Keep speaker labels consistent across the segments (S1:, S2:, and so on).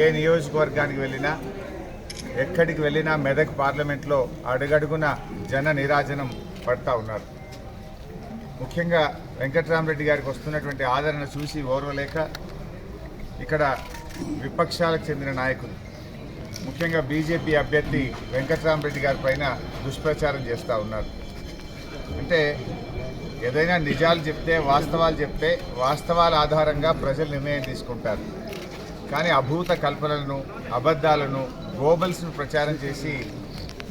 S1: ఏ నియోజకవర్గానికి వెళ్ళినా ఎక్కడికి వెళ్ళినా మెదక్ పార్లమెంట్లో అడుగడుగున జన నిరాజనం పడతా ఉన్నారు. ముఖ్యంగా వెంకట్రామరెడ్డి గారికి వస్తున్నటువంటి ఆదరణ చూసి ఓర్వలేక ఇక్కడ విపక్షాలకు చెందిన నాయకులు ముఖ్యంగా బీజేపీ అభ్యర్థి వెంకట్రామరెడ్డి గారి పైన దుష్ప్రచారం చేస్తూ ఉన్నారు. అంటే ఏదైనా నిజాలు చెప్తే వాస్తవాలు చెప్తే వాస్తవాల ఆధారంగా ప్రజలు నిర్ణయం తీసుకుంటారు. కానీ అభూత కల్పనలను అబద్ధాలను గోబల్స్ను ప్రచారం చేసి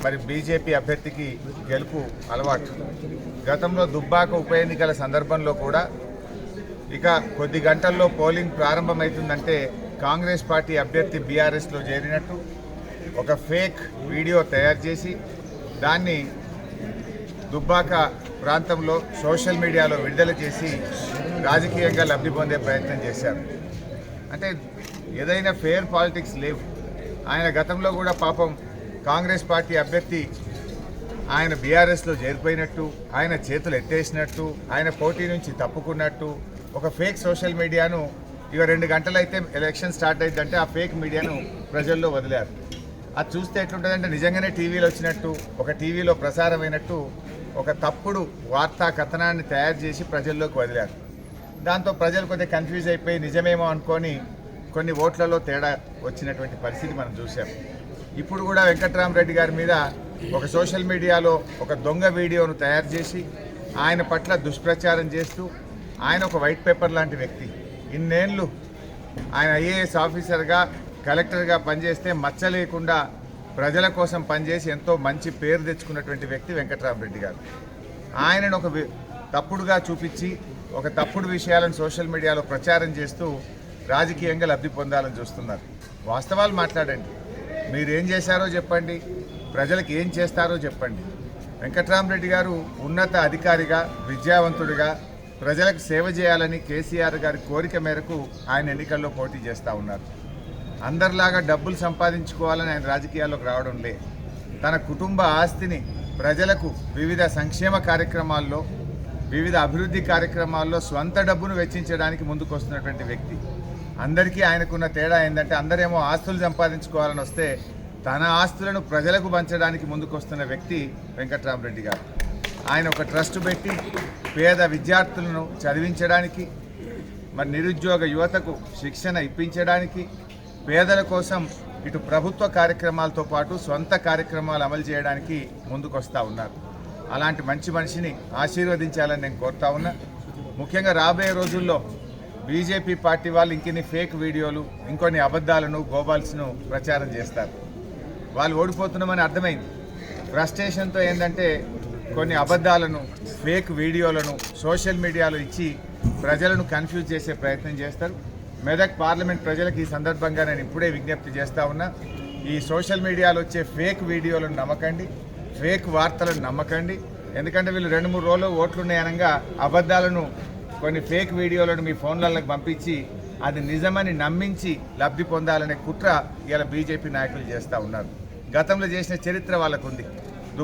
S1: మరి బీజేపీ అభ్యర్థికి గెలుపు అలవాటు. గతంలో దుబ్బాక ఉప ఎన్నికల సందర్భంలో కూడా ఇక కొద్ది గంటల్లో పోలింగ్ ప్రారంభమవుతుందంటే కాంగ్రెస్ పార్టీ అభ్యర్థి బీఆర్ఎస్లో చేరినట్టు ఒక ఫేక్ వీడియో తయారు చేసి దాన్ని దుబ్బాక ప్రాంతంలో సోషల్ మీడియాలో విడుదల చేసి రాజకీయంగా లబ్ధి పొందే ప్రయత్నం చేశారు. అంటే ఏదైనా ఫేర్ పాలిటిక్స్ లేవు. ఆయన గతంలో కూడా పాపం కాంగ్రెస్ పార్టీ అభ్యర్థి ఆయన బీఆర్ఎస్లో చేరిపోయినట్టు ఆయన చేతులు ఎత్తేసినట్టు ఆయన పోటీ నుంచి తప్పుకున్నట్టు ఒక ఫేక్ సోషల్ మీడియాను ఇక రెండు గంటలైతే ఎలక్షన్ స్టార్ట్ అయిందంటే ఆ ఫేక్ మీడియాను ప్రజల్లో వదిలారు. అది చూస్తే ఎట్లుంటుందంటే నిజంగానే టీవీలో వచ్చినట్టు ఒక టీవీలో ప్రసారమైనట్టు ఒక తప్పుడు వార్తా కథనాన్ని తయారు చేసి ప్రజల్లోకి వదిలారు. దాంతో ప్రజలు కొద్దిగా కన్ఫ్యూజ్ అయిపోయి నిజమేమో అనుకొని కొన్ని ఓట్లలో తేడా వచ్చినటువంటి పరిస్థితి మనం చూసాం ఇప్పుడు కూడా వెంకట్రామరెడ్డి గారి మీద ఒక సోషల్ మీడియాలో ఒక దొంగ వీడియోను తయారు చేసి ఆయన పట్ల దుష్ప్రచారం చేస్తూ ఆయన ఒక వైట్ పేపర్ లాంటి వ్యక్తి. ఇన్నేళ్ళు ఆయన ఐఏఎస్ ఆఫీసర్గా కలెక్టర్గా పనిచేస్తే మచ్చ లేకుండా ప్రజల కోసం పనిచేసి ఎంతో మంచి పేరు తెచ్చుకున్నటువంటి వ్యక్తి వెంకట్రామరెడ్డి గారు. ఆయనను ఒక తప్పుడుగా చూపించి ఒక తప్పుడు విషయాలను సోషల్ మీడియాలో ప్రచారం చేస్తూ రాజకీయంగా లబ్ధి పొందాలని చూస్తున్నారు. వాస్తవాలు మాట్లాడండి. మీరు ఏం చేశారో చెప్పండి. ప్రజలకు ఏం చేస్తారో చెప్పండి. వెంకట్రామరెడ్డి గారు ఉన్నత అధికారిగా విద్యావంతుడిగా ప్రజలకు సేవ చేయాలని కేసీఆర్ గారి కోరిక మేరకు ఆయన ఎన్నికల్లో పోటీ చేస్తూ ఉన్నారు. అందరిలాగా డబ్బులు సంపాదించుకోవాలని ఆయన రాజకీయాల్లోకి రావడం లే తన కుటుంబ ఆస్తిని ప్రజలకు వివిధ సంక్షేమ కార్యక్రమాల్లో వివిధ అభివృద్ధి కార్యక్రమాల్లో స్వంత డబ్బును వెచ్చించడానికి ముందుకొస్తున్నటువంటి వ్యక్తి. అందరికీ ఆయనకున్న తేడా ఏంటంటే అందరేమో ఆస్తులు సంపాదించుకోవాలని వస్తే తన ఆస్తులను ప్రజలకు పంచడానికి ముందుకొస్తున్న వ్యక్తి వెంకట్రామరెడ్డి గారు. ఆయన ఒక ట్రస్ట్ పెట్టి పేద విద్యార్థులను చదివించడానికి మరి నిరుద్యోగ యువతకు శిక్షణ ఇప్పించడానికి పేదల కోసం ఇటు ప్రభుత్వ కార్యక్రమాలతో పాటు సొంత కార్యక్రమాలు అమలు చేయడానికి ముందుకొస్తా ఉన్నారు. అలాంటి మంచి మనిషిని ఆశీర్వదించాలని నేను కోరుతా ఉన్నా. ముఖ్యంగా రాబోయే రోజుల్లో బీజేపీ పార్టీ వాళ్ళు ఇంకొన్ని ఫేక్ వీడియోలు ఇంకొన్ని అబద్ధాలను గోబాల్స్ను ప్రచారం చేస్తారు. వాళ్ళు ఓడిపోతున్నామని అర్థమైంది. ఫ్రస్ట్రేషన్తో ఏంటంటే కొన్ని అబద్ధాలను ఫేక్ వీడియోలను సోషల్ మీడియాలో ఇచ్చి ప్రజలను కన్ఫ్యూజ్ చేసే ప్రయత్నం చేస్తారు. మెదక్ పార్లమెంట్ ప్రజలకు ఈ సందర్భంగా నేను ఇప్పుడే విజ్ఞప్తి చేస్తూ ఉన్నా ఈ సోషల్ మీడియాలో వచ్చే ఫేక్ వీడియోలను నమ్మకండి ఫేక్ వార్తలను నమ్మకండి. ఎందుకంటే వీళ్ళు రెండు మూడు రోజులు ఓట్లున్నాయనగా అబద్ధాలను కొన్ని ఫేక్ వీడియోలను మీ ఫోన్లకు పంపించి అది నిజమని నమ్మించి లబ్ధి పొందాలనే కుట్ర ఇలా బీజేపీ నాయకులు చేస్తూ ఉన్నారు. గతంలో చేసిన చరిత్ర వాళ్ళకు ఉంది